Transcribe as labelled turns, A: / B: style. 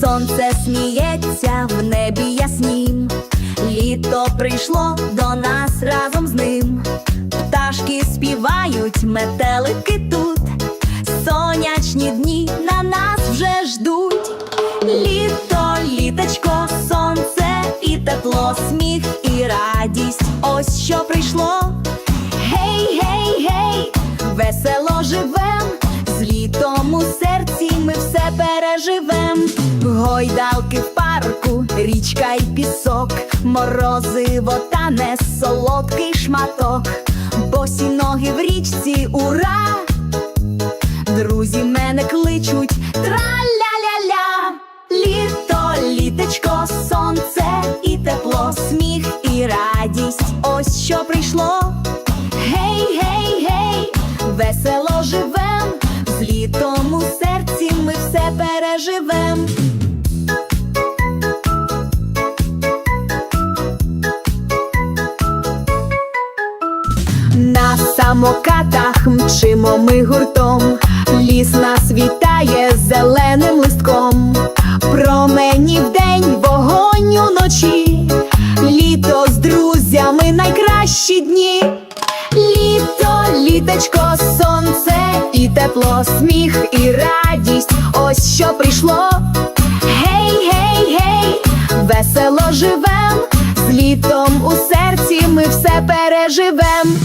A: Сонце сміється в небі яснім, літо прийшло до нас разом з ним. Пташки співають, метелики тут, сонячні дні на нас вже ждуть. Літо, літочко, сонце і тепло, сміх і радість. Ось що прийшло. Живем, з літом у серці ми все переживем. Гойдалки в парку, річка й пісок, морозиво та не солодкий шматок, босі ноги в річці, ура! Друзі мене кличуть траля-ля-ля Літо, літечко, сонце і тепло, сміх і радість. Ось що прийшло. Гей, гей, гей, весело з літом у серці ми все переживем. На самокатах мчимо ми гуртом, ліс нас вітає зеленим листком, промені вдень, вогонь уночі, літо з друзями найкращі дні. Літо, літочко, тепло, сміх і радість. Ось що прийшло. Гей, гей, гей, весело живем, з літом у серці ми все переживем.